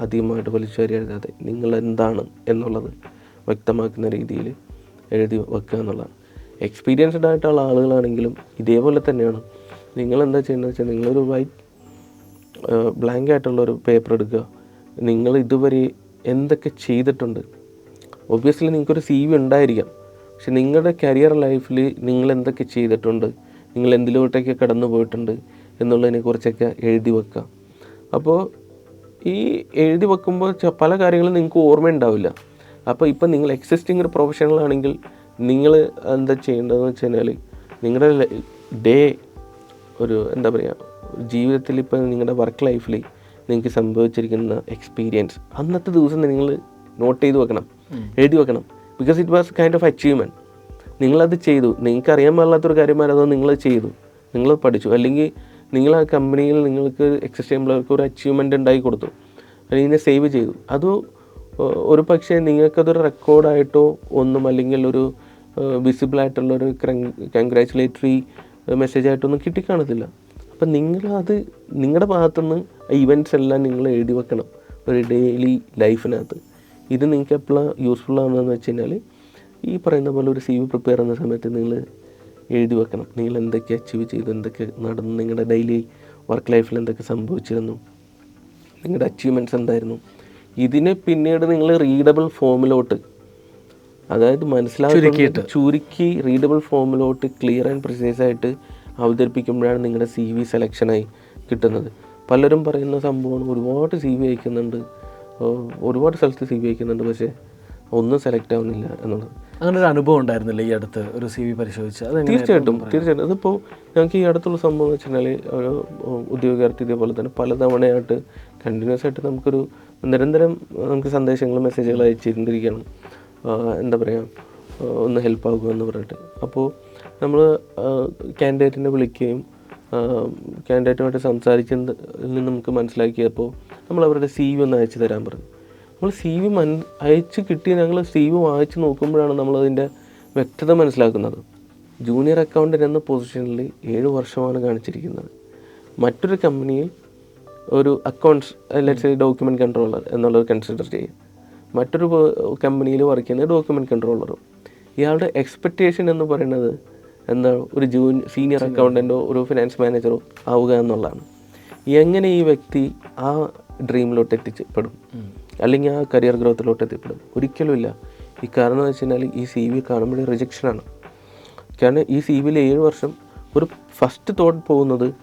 Speaker 1: അധികമായിട്ട് വലിച്ചേരി എഴുതാതെ നിങ്ങൾ എന്താണ് എന്നുള്ളത് വ്യക്തമാക്കുന്ന രീതിയിൽ എഴുതി വെക്കുക എന്നുള്ളതാണ്. എക്സ്പീരിയൻസ്ഡ് ആയിട്ടുള്ള ആളുകളാണെങ്കിലും ഇതേപോലെ തന്നെയാണ്. നിങ്ങൾ എന്താ ചെയ്യുന്നത് വെച്ചാൽ നിങ്ങളൊരു വൈറ്റ് ബ്ലാങ്ക് ആയിട്ടുള്ള ഒരു പേപ്പർ എടുക്കുക. നിങ്ങൾ ഇതുവരെ എന്തൊക്കെ ചെയ്തിട്ടുണ്ട്? ഒബ്വിയസ്ലി നിങ്ങൾക്കൊരു സി വി ഉണ്ടായിരിക്കാം. പക്ഷെ നിങ്ങളുടെ കരിയർ ലൈഫിൽ നിങ്ങൾ എന്തൊക്കെ ചെയ്തിട്ടുണ്ട്? നിങ്ങൾ എന്തിലോട്ടൊക്കെ കടന്നു പോയിട്ടുണ്ട് എന്നുള്ളതിനെ കുറിച്ചൊക്കെ എഴുതി വെക്കുക. അപ്പോൾ ഈ എഴുതി വെക്കുമ്പോൾ പല കാര്യങ്ങളും നിങ്ങൾക്ക് ഓർമ്മയുണ്ടാവില്ല അപ്പോൾ ഇപ്പം നിങ്ങൾ എക്സിസ്റ്റിംഗ് ഒരു പ്രൊഫഷണൽ ആണെങ്കിൽ നിങ്ങൾ എന്താ ചെയ്യേണ്ടതെന്ന് വെച്ച് കഴിഞ്ഞാൽ നിങ്ങളുടെ ഡേ ഒരു എന്താ പറയുക ജീവിതത്തിൽ ഇപ്പം നിങ്ങളുടെ വർക്ക് ലൈഫിൽ നിങ്ങൾക്ക് സംഭവിച്ചിരിക്കുന്ന എക്സ്പീരിയൻസ് അന്നത്തെ ദിവസം നിങ്ങൾ നോട്ട് ചെയ്ത് വെക്കണം എഴുതി വെക്കണം. Because it was kind of achievement നിങ്ങളത് ചെയ്തു. നിങ്ങൾക്ക് അറിയാൻ പാടില്ലാത്തൊരു കാര്യമായിരുന്നു നിങ്ങൾ ചെയ്തു? നിങ്ങൾ പഠിച്ചു. അല്ലെങ്കിൽ നിങ്ങൾ ആ കമ്പനിയിൽ നിങ്ങൾക്ക് എക്സിസ്റ്റ് ചെയ്യുമ്പോഴവർക്ക് ഒരു അച്ചീവ്മെന്റ് ഉണ്ടായി കൊടുത്തു. അല്ലെങ്കിൽ ഇതിനെ സേവ് ചെയ്തു. അത് ഒരു പക്ഷേ നിങ്ങൾക്കതൊരു റെക്കോർഡായിട്ടോ ഒന്നും അല്ലെങ്കിൽ ഒരു വിസിബിളായിട്ടുള്ളൊരു കൺഗ്രാറ്റുലേറ്ററി മെസ്സേജ് ആയിട്ടൊന്നും കിട്ടിക്കാണത്തില്ല. അപ്പം നിങ്ങളത് നിങ്ങളുടെ ഭാഗത്തുനിന്ന് ഇവന്റ്സ് എല്ലാം നിങ്ങൾ എഴുതി വെക്കണം. ഒരു ഡെയിലി ലൈഫിനകത്ത് ഇത് നിങ്ങൾക്ക് എപ്പോഴാണ് യൂസ്ഫുൾ ആവുന്നതെന്ന് വെച്ച് കഴിഞ്ഞാൽ ഈ പറയുന്ന പോലെ ഒരു സി വി പ്രിപ്പയർ ചെയ്യുന്ന സമയത്ത് നിങ്ങൾ എഴുതി വെക്കണം. നിങ്ങൾ എന്തൊക്കെ അച്ചീവ് ചെയ്തു എന്തൊക്കെ നടന്നു നിങ്ങളുടെ ഡെയിലി വർക്ക് ലൈഫിൽ എന്തൊക്കെ സംഭവിച്ചിരുന്നു? നിങ്ങളുടെ അച്ചീവ്മെന്റ്സ് എന്തായിരുന്നു? ഇതിനെ പിന്നീട് നിങ്ങൾ റീഡബിൾ ഫോമിലോട്ട് അതായത് മനസ്സിലാക്കിയിട്ട് ചുരുക്കി റീഡബിൾ ഫോമിലോട്ട് ക്ലിയർ ആൻഡ് പ്രിസൈസ് ആയിട്ട് അവതരിപ്പിക്കുമ്പോഴാണ് നിങ്ങളുടെ സി വി സെലക്ഷനായി കിട്ടുന്നത്. പലരും പറയുന്ന സംഭവമാണ് ഒരുപാട് സി വി അയക്കുന്നുണ്ട്. ഒരുപാട് സ്ഥലത്ത് സി വി അയക്കുന്നുണ്ട് പക്ഷേ ഒന്നും സെലക്ട് ആവുന്നില്ല എന്നുള്ളത്.
Speaker 2: അങ്ങനെ ഒരു അനുഭവം ഉണ്ടായിരുന്നില്ല ഈ അടുത്ത് ഒരു സി വി പരിശോധിച്ച്? അത്
Speaker 1: തീർച്ചയായിട്ടും തീർച്ചയായിട്ടും. അതിപ്പോൾ ഞങ്ങൾക്ക് ഈ അടുത്തുള്ള സംഭവം എന്ന് വെച്ചാൽ ഒരു ഉദ്യോഗാർത്ഥി ഇതേപോലെ തന്നെ പലതവണയായിട്ട് കണ്ടിന്യൂസ് ആയിട്ട് നമുക്കൊരു നിരന്തരം നമുക്ക് സന്ദേശങ്ങൾ മെസ്സേജുകൾ അയച്ചിരുന്നിരിക്കണം എന്താ പറയുക ഒന്ന് ഹെൽപ്പ് ആകുക എന്ന് പറഞ്ഞിട്ട്. അപ്പോൾ നമ്മൾ ക്യാൻഡിഡേറ്റിനെ വിളിക്കുകയും ക്യാൻഡിഡേറ്റുമായിട്ട് സംസാരിക്കുന്നതിൽ നിന്ന് നമുക്ക് മനസ്സിലാക്കിയപ്പോൾ നമ്മൾ അവരുടെ സി വി ഒന്ന് അയച്ചു തരാൻ പറഞ്ഞു. നമ്മൾ സി വി മൻ അയച്ച് കിട്ടി ഞങ്ങൾ സി വി വായിച്ച് നോക്കുമ്പോഴാണ് നമ്മളതിന്റെ വ്യക്തത മനസ്സിലാക്കുന്നത്. ജൂനിയർ അക്കൗണ്ടന്റ് എന്ന പൊസിഷനിൽ ഏഴ് വർഷമാണ് കാണിച്ചിരിക്കുന്നത്. മറ്റൊരു കമ്പനിയിൽ ഒരു അക്കൗണ്ട്സ് ലെറ്റ്സ് ഡോക്യുമെന്റ് കൺട്രോളർ എന്നുള്ളത് കൺസിഡർ ചെയ്യും മറ്റൊരു കമ്പനിയിൽ വർക്ക് ചെയ്യുന്ന ഡോക്യുമെന്റ് കൺട്രോളറും ഇയാളുടെ എക്സ്പെക്റ്റേഷൻ എന്ന് പറയുന്നത് എന്താ ഒരു ജൂൻ സീനിയർ അക്കൗണ്ടന്റോ ഒരു ഫിനാൻസ് മാനേജറോ ആവുക എന്നുള്ളതാണ്. എങ്ങനെ ഈ വ്യക്തി ആ ഡ്രീമിലോട്ട് എത്തിച്ചപ്പെടും അല്ലെങ്കിൽ ആ കരിയർ ഗ്രോത്തിലോട്ട് എത്തിപ്പെടും ഒരിക്കലുമില്ല ഈ കാരണം എന്ന് വെച്ച് കഴിഞ്ഞാൽ ഈ സി വി കാണുമ്പോഴേ റിജക്ഷനാണ് കാരണം ഈ സി വിയിൽ ഏഴ് വർഷം ഒരു ഫസ്റ്റ് തോട്ട് പോകുന്നത്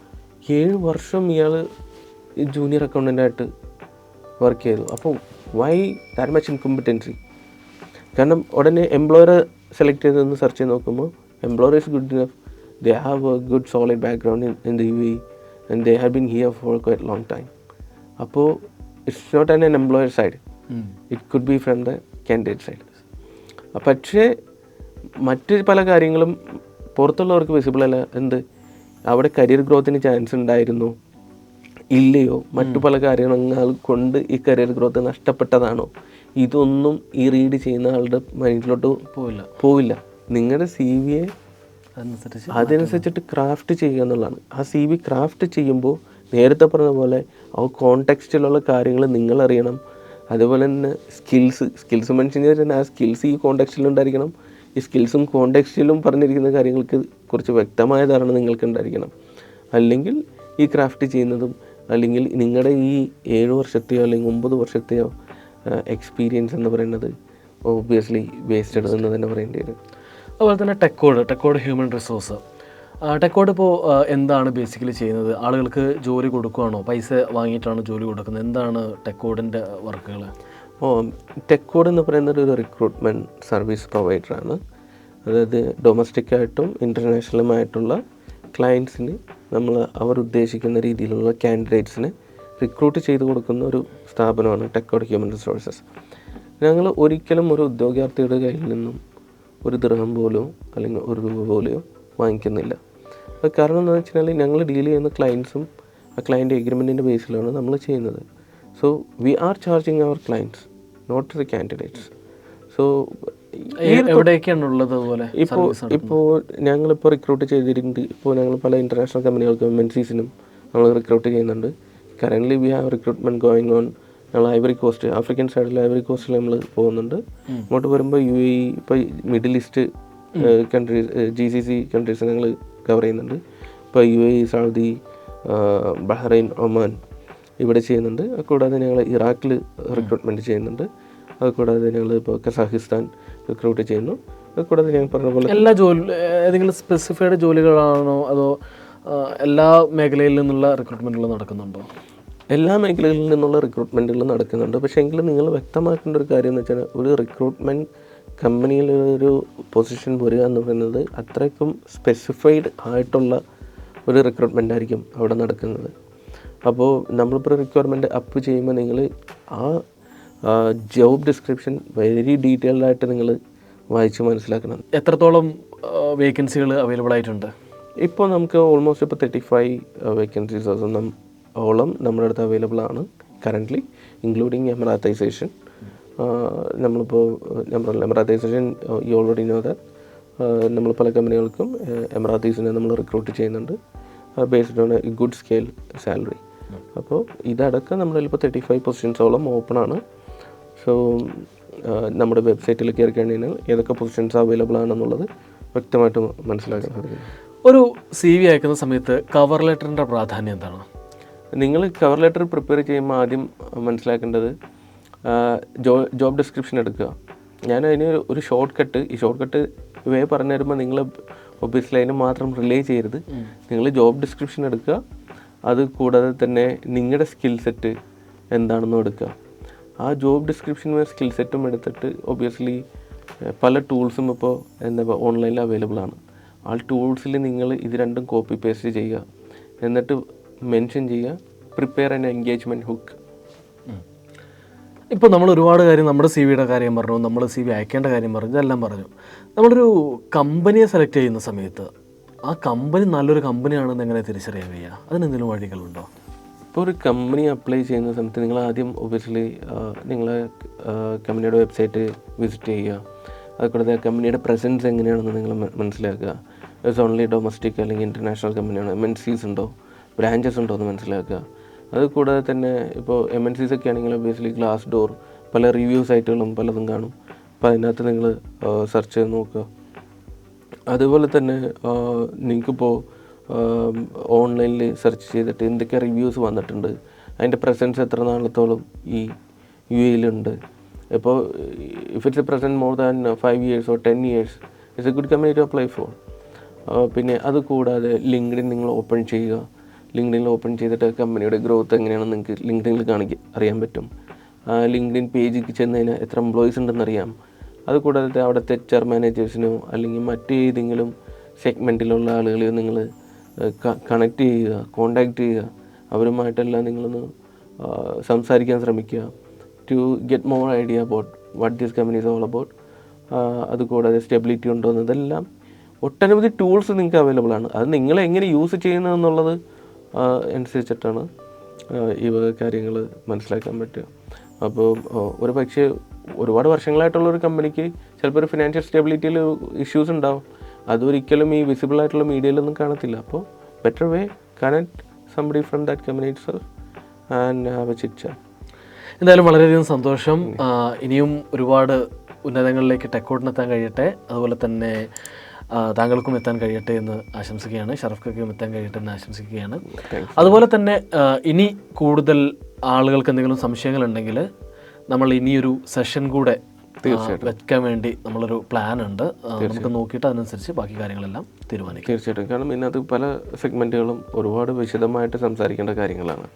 Speaker 1: ഏഴ് വർഷം ഇയാൾ ജൂനിയർ അക്കൗണ്ടന്റായിട്ട് വർക്ക് ചെയ്തു. അപ്പോൾ വൈ ദാറ്റ് മച്ച് ഇൻകോമ്പിറ്റൻസി കാരണം ഉടനെ എംപ്ലോയറെ സെലക്ട് ചെയ്തെന്ന് സെർച്ച് ചെയ്ത് നോക്കുമ്പോൾ employer is good enough they have a good solid background in in the U and they have been here for quite long time അപ്പോൾ it's not an an employer side it could be from the candidate side പക്ഷേ മറ്റ് പല കാര്യങ്ങളും പുറത്തുള്ളവർക്ക് വിസിബിൾ അല്ല. എന്ത്? അവിടെ കരിയർ ഗ്രോത്തിന് ചാൻസ് ഉണ്ടായിരുന്നു. ഇല്ലയോ? മറ്റു പല കാര്യങ്ങൾ കൊണ്ട് ഈ കരിയർ ഗ്രോത്ത് നഷ്ടപ്പെട്ടതാണോ? ഇതൊന്നും ഈ റീഡ് ചെയ്യുന്ന ആളുടെ മൈൻഡിലോട്ട്
Speaker 2: പോവില്ല.
Speaker 1: പോവില്ല. നിങ്ങളുടെ സി വിയെ
Speaker 2: അതനുസരിച്ച്
Speaker 1: അതനുസരിച്ചിട്ട് ക്രാഫ്റ്റ് ചെയ്യുക എന്നുള്ളതാണ്. ആ സി വി ക്രാഫ്റ്റ് ചെയ്യുമ്പോൾ നേരത്തെ പറഞ്ഞ പോലെ ആ കോണ്ടെക്സ്റ്റിലുള്ള കാര്യങ്ങൾ നിങ്ങൾ അറിയണം അതുപോലെ തന്നെ സ്കിൽസ് സ്കിൽസ് മെൻഷൻ തന്നെ ആ സ്കിൽസ് ഈ കോണ്ടെക്സ്റ്റിൽ ഉണ്ടായിരിക്കണം. ഈ സ്കിൽസും കോണ്ടെക്സ്റ്റിലും പറഞ്ഞിരിക്കുന്ന കാര്യങ്ങൾക്ക് കുറച്ച് വ്യക്തമായ ധാരണ നിങ്ങൾക്ക് ഉണ്ടായിരിക്കണം. അല്ലെങ്കിൽ ഈ ക്രാഫ്റ്റ് ചെയ്യുന്നതും അല്ലെങ്കിൽ നിങ്ങളുടെ ഈ ഏഴ് വർഷത്തെയോ അല്ലെങ്കിൽ ഒമ്പത് വർഷത്തെയോ എക്സ്പീരിയൻസ് എന്ന് പറയുന്നത് ഓബിയസ്ലി വേസ്റ്റഡ് എന്ന് തന്നെ പറയേണ്ടി വരും.
Speaker 2: അതുപോലെ തന്നെ ടെക്കോഡ് ടെക്കോഡ് ഹ്യൂമൻ റിസോഴ്സ് ടെക്കോഡ് ഇപ്പോൾ എന്താണ് ബേസിക്കലി ചെയ്യുന്നത്? ആളുകൾക്ക് ജോലി കൊടുക്കുകയാണോ പൈസ വാങ്ങിയിട്ടാണ് ജോലി കൊടുക്കുന്നത്. എന്താണ് ടെക്കോഡിന്റെ വർക്കുകൾ
Speaker 1: ഓ ടെക്കോഡ് എന്ന് പറയുന്നത് ഒരു റിക്രൂട്ട്മെന്റ് സർവീസ് പ്രൊവൈഡറാണ് അതായത് ഡൊമസ്റ്റിക്കായിട്ടും ഇന്റർനാഷണലുമായിട്ടുള്ള ക്ലയൻസിന് നമ്മൾ അവർ ഉദ്ദേശിക്കുന്ന രീതിയിലുള്ള കാൻഡിഡേറ്റ്സിനെ റിക്രൂട്ട് ചെയ്ത് കൊടുക്കുന്ന ഒരു സ്ഥാപനമാണ് ടെക്കോഡ് ഹ്യൂമൻ റിസോഴ്സസ് ഞങ്ങൾ ഒരിക്കലും ഒരു ഉദ്യോഗാർത്ഥിയുടെ കയ്യിൽ നിന്നും ഒരു ദൃഹം പോലെയോ അല്ലെങ്കിൽ ഒരു രൂപ പോലെയോ വാങ്ങിക്കുന്നില്ല. അത് കാരണം എന്താണെന്ന് വെച്ചാൽ ഞങ്ങൾ ഡീൽ ചെയ്യുന്ന ക്ലയൻസും ആ ക്ലയന്റ് എഗ്രിമെന്റിന്റെ ബേസിലാണ് നമ്മൾ ചെയ്യുന്നത്. So we are charging our clients not the candidates so
Speaker 2: എവിടെയൊക്കെയാണ് ഉള്ളത് അതുപോലെ
Speaker 1: ഇപ്പോൾ ഇപ്പോൾ ഞങ്ങളിപ്പോൾ റിക്രൂട്ട് ചെയ്തിട്ടുണ്ട്. ഇപ്പോൾ ഞങ്ങൾ പല ഇന്റർനാഷണൽ കമ്പനികൾക്കും എം എൻ സീസിനും നമ്മൾ റിക്രൂട്ട് ചെയ്യുന്നുണ്ട്. Currently we have recruitment going on ഞങ്ങൾ ഐവറി കോസ്റ്റ് ആഫ്രിക്കൻ സൈഡിൽ ഐവറി കോസ്റ്റിൽ നമ്മൾ പോകുന്നുണ്ട്. ഇങ്ങോട്ട് വരുമ്പോൾ യു എ ഇപ്പോൾ Middle East countries G C C countries ഞങ്ങൾ കവർ ചെയ്യുന്നുണ്ട്. ഇപ്പോൾ U A Saudi Bahrain Oman ഇവിടെ ചെയ്യുന്നുണ്ട്. കൂടാതെ ഞങ്ങൾ ഇറാഖിൽ റിക്രൂട്ട്മെന്റ് ചെയ്യുന്നുണ്ട്. അത് കൂടാതെ ഞങ്ങൾ ഇപ്പോൾ കസാഖിസ്ഥാൻ റിക്രൂട്ട് ചെയ്യുന്നു. അത് കൂടാതെ ഞങ്ങൾ പറഞ്ഞ പോലെ
Speaker 2: എല്ലാ ജോലി ഏതെങ്കിലും സ്പെസിഫൈഡ് ജോലികളാണോ അതോ എല്ലാ മേഖലയിൽ നിന്നുള്ള റിക്രൂട്ട്മെന്റുകൾ നടക്കുന്നുണ്ടോ?
Speaker 1: എല്ലാ മേഖലകളിൽ നിന്നുള്ള റിക്രൂട്ട്മെന്റുകൾ നടക്കുന്നുണ്ട്. പക്ഷേ എങ്കിലും നിങ്ങൾ വ്യക്തമാക്കേണ്ട ഒരു കാര്യം എന്ന് വെച്ചാൽ ഒരു റിക്രൂട്ട്മെന്റ് കമ്പനിയിൽ ഒരു പൊസിഷൻ വരിക എന്ന് പറയുന്നത് അത്രയ്ക്കും സ്പെസിഫൈഡ് ആയിട്ടുള്ള ഒരു റിക്രൂട്ട്മെന്റ് ആയിരിക്കും അവിടെ നടക്കുന്നത്. അപ്പോൾ നമ്മളിപ്പോൾ റിക്വയർമെന്റ് അപ്പ് ചെയ്യുമ്പോൾ നിങ്ങൾ ആ ജോബ് ഡിസ്ക്രിപ്ഷൻ വെരി ഡീറ്റെയിൽഡ് ആയിട്ട് നിങ്ങൾ വായിച്ച് മനസ്സിലാക്കണം.
Speaker 2: എത്രത്തോളം വേക്കൻസികൾ അവൈലബിൾ ആയിട്ടുണ്ട്?
Speaker 1: ഇപ്പോൾ നമുക്ക് ഓൾമോസ്റ്റ് ഇപ്പോൾ തേർട്ടി ഫൈവ് വേക്കൻസീസ് ഓളം നമ്മുടെ അടുത്ത് അവൈലബിൾ ആണ് കറന്റ്ലി ഇൻക്ലൂഡിങ് എമറാത്തൈസേഷൻ നമ്മളിപ്പോൾ Emiratisation you already know that നമ്മൾ പല കമ്പനികൾക്കും എമറാത്തീസിനെ നമ്മൾ റിക്രൂട്ട് ചെയ്യുന്നുണ്ട്. Based on a good scale salary അപ്പോൾ ഇതടക്കം നമ്മൾ ഇപ്പോൾ തേർട്ടി ഫൈവ് പൊസിഷൻസോളം ഓപ്പൺ ആണ്. സോ നമ്മുടെ വെബ്സൈറ്റിൽ കയറി കഴിഞ്ഞാൽ ഏതൊക്കെ പൊസിഷൻസ് അവൈലബിൾ ആണെന്നുള്ളത് വ്യക്തമായിട്ട് മനസ്സിലാക്കാൻ സാധിക്കും.
Speaker 2: ഒരു സി വി അയക്കുന്ന സമയത്ത് കവർ ലെറ്ററിന്റെ പ്രാധാന്യം എന്താണ്?
Speaker 1: നിങ്ങൾ കവർ ലെറ്റർ പ്രിപ്പയർ ചെയ്യുമ്പോൾ ആദ്യം മനസ്സിലാക്കേണ്ടത് ജോ ജോബ് ഡിസ്ക്രിപ്ഷൻ എടുക്കുക. ഞാൻ അതിന് ഒരു ഷോർട്ട് കട്ട് ഈ ഷോർട്ട് കട്ട് വേ പറഞ്ഞു തരുമ്പോൾ നിങ്ങൾ ഒബ്വിയസ്ലി അതിന് മാത്രം റിലേ ചെയ്യരുത്. നിങ്ങൾ ജോബ് ഡിസ്ക്രിപ്ഷൻ എടുക്കുക. അത് കൂടാതെ തന്നെ നിങ്ങളുടെ സ്കിൽ സെറ്റ് എന്താണെന്ന് എടുക്കുക. ആ ജോബ് ഡിസ്ക്രിപ്ഷനും സ്കിൽ സെറ്റും എടുത്തിട്ട് ഒബ്വിയസ്ലി പല ടൂൾസും ഇപ്പോൾ എന്താ പറയുക ഓൺലൈനിൽ അവൈലബിൾ ആണ്. ആ ടൂൾസിൽ നിങ്ങൾ ഇത് രണ്ടും കോപ്പി പേസ്റ്റ് ചെയ്യുക. എന്നിട്ട് മെൻഷൻ ചെയ്യുക. പ്രിപ്പയർ ആൻഡ് എൻഗേജ്മെന്റ് ഹുക്ക്
Speaker 2: ഇപ്പോൾ നമ്മൾ ഒരുപാട് കാര്യം നമ്മുടെ സി വിയുടെ കാര്യം പറഞ്ഞു നമ്മൾ സി വി അയക്കേണ്ട കാര്യം പറഞ്ഞു ഇതെല്ലാം പറഞ്ഞു. നമ്മളൊരു കമ്പനിയെ സെലക്ട് ചെയ്യുന്ന സമയത്ത് ആ കമ്പനി നല്ലൊരു കമ്പനിയാണെന്ന് എങ്ങനെ തിരിച്ചറിയാൻ വയ്യ? അതിനെന്തെങ്കിലും വഴികളുണ്ടോ?
Speaker 1: ഇപ്പോൾ ഒരു കമ്പനി അപ്ലൈ ചെയ്യുന്ന സമയത്ത് നിങ്ങൾ ആദ്യം ഒബിയസ്ലി നിങ്ങൾ കമ്പനിയുടെ വെബ്സൈറ്റ് വിസിറ്റ് ചെയ്യുക. അതുകൂടാതെ കമ്പനിയുടെ പ്രസൻസ് എങ്ങനെയാണെന്ന് നിങ്ങൾ മനസ്സിലാക്കുക. ഇറ്റ്സ് ഓൺലി ഡൊമസ്റ്റിക് അല്ലെങ്കിൽ ഇന്റർനാഷണൽ കമ്പനിയാണ് എം എൻ സീസ് ഉണ്ടോ? ബ്രാഞ്ചസ് ഉണ്ടോ എന്ന് മനസ്സിലാക്കുക. അത് കൂടാതെ തന്നെ ഇപ്പോൾ എം എൻ സീസ് ഒക്കെ ആണെങ്കിൽ ഒബിയസ്ലി ഗ്ലാസ് ഡോർ പല റിവ്യൂ സൈറ്റുകളും പലതും കാണും. അപ്പോൾ അതിനകത്ത് നിങ്ങൾ സെർച്ച് ചെയ്ത് നോക്കുക. അതുപോലെ തന്നെ നിങ്ങൾക്കിപ്പോൾ ഓൺലൈനിൽ സെർച്ച് ചെയ്തിട്ട് എന്തൊക്കെ റിവ്യൂസ് വന്നിട്ടുണ്ട് അതിന്റെ പ്രസൻസ് എത്ര നാളത്തോളം ഈ യു എയിലുണ്ട് ഇപ്പോൾ if it's a present more than five years or ten years it's a good community to apply for പിന്നെ അത് കൂടാതെ ലിങ്ക്ഡിൻ നിങ്ങൾ ഓപ്പൺ ചെയ്യുക. ലിങ്ക്ഡിനിൽ ഓപ്പൺ ചെയ്തിട്ട് കമ്പനിയുടെ ഗ്രോത്ത് എങ്ങനെയാണെന്ന് നിങ്ങൾക്ക് ലിങ്ക്ഡിനിൽ കാണിക്കുക അറിയാൻ പറ്റും. ലിങ്ക്ഡിൻ പേജിൽ ചെന്ന് കഴിഞ്ഞാൽ എത്ര എംപ്ലോയീസ് ഉണ്ടെന്ന് അറിയാം. അതുകൂടാതെ അവിടുത്തെ എച്ച് ആർ മാനേജേഴ്സിനോ അല്ലെങ്കിൽ മറ്റേതെങ്കിലും സെഗ്മെന്റിലുള്ള ആളുകളെയോ നിങ്ങൾ കണക്ട് ചെയ്യുക കോണ്ടാക്ട് ചെയ്യുക. അവരുമായിട്ടെല്ലാം നിങ്ങളൊന്ന് സംസാരിക്കാൻ ശ്രമിക്കുക. To get more idea about what these companies all about അതുകൂടാതെ സ്റ്റെബിലിറ്റി ഉണ്ടോ എന്നതെല്ലാം ഒട്ടനവധി ടൂൾസ് നിങ്ങൾക്ക് അവൈലബിൾ ആണ്. അത് നിങ്ങൾ എങ്ങനെ യൂസ് ചെയ്യുന്നത് എന്നുള്ളത് ആ, അനുസരിച്ചിട്ടാണ് ഈ വക കാര്യങ്ങൾ മനസ്സിലാക്കാൻ പറ്റുക. അപ്പോൾ ഒരു പക്ഷേ ഒരുപാട് വർഷങ്ങളായിട്ടുള്ള ഒരു കമ്പനിക്ക് ചിലപ്പോൾ ഒരു ഫിനാൻഷ്യൽ സ്റ്റെബിലിറ്റിയിൽ ഇഷ്യൂസ് ഉണ്ടാവും. അതൊരിക്കലും ഈ വിസിബിൾ ആയിട്ടുള്ള മീഡിയയിലൊന്നും കാണത്തില്ല. അപ്പോൾ better way connect somebody from that company itself and have a chat
Speaker 2: എന്തായാലും വളരെയധികം സന്തോഷം. ഇനിയും ഒരുപാട് ഉന്നതങ്ങളിലേക്ക് ടെക്കോട്ടിനെത്താൻ കഴിയട്ടെ. അതുപോലെ തന്നെ താങ്കൾക്കും എത്താൻ കഴിയട്ടെ എന്ന് ആശംസിക്കുകയാണ്. ഷറഫ്ക്കും എത്താൻ കഴിയട്ടെ എന്ന് ആശംസിക്കുകയാണ്. അതുപോലെ തന്നെ ഇനി കൂടുതൽ ആളുകൾക്ക് എന്തെങ്കിലും സംശയങ്ങളുണ്ടെങ്കിൽ നമ്മൾ ഇനിയൊരു സെഷൻ കൂടെ വെക്കാൻ വേണ്ടി നമ്മളൊരു പ്ലാൻ ഉണ്ട്. നമുക്ക് നോക്കിയിട്ട് അതിനനുസരിച്ച് ബാക്കി കാര്യങ്ങളെല്ലാം തീരുമാനിക്കും.
Speaker 1: തീർച്ചയായിട്ടും. കാരണം ഇതിനകത്ത് പല സെഗ്മെന്റുകളും ഒരുപാട് വിശദമായിട്ട് സംസാരിക്കേണ്ട കാര്യങ്ങളാണ്.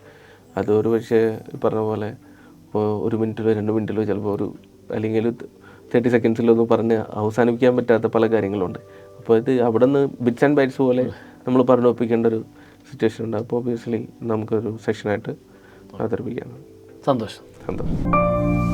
Speaker 1: അത് ഒരു പക്ഷേ പറഞ്ഞ പോലെ ഇപ്പോൾ ഒരു മിനിറ്റിലോ രണ്ട് മിനിറ്റിലോ ചിലപ്പോൾ ഒരു അല്ലെങ്കിൽ തേർട്ടി സെക്കൻഡ്സിലൊന്നും പറഞ്ഞ് അവസാനിപ്പിക്കാൻ പറ്റാത്ത പല കാര്യങ്ങളുണ്ട്. അപ്പോൾ ഇത് അവിടെ നിന്ന് ബിറ്റ്സ് ആൻഡ് ബൈറ്റ്സ് പോലെ നമ്മൾ പറഞ്ഞു ഒപ്പിക്കേണ്ട ഒരു സിറ്റുവേഷൻ ഉണ്ട്. അപ്പോൾ ഒബിയസ്ലി നമുക്കൊരു സെഷനായിട്ട് അവതരിപ്പിക്കാം.
Speaker 2: സന്തോഷം.
Speaker 1: സന്തോഷം.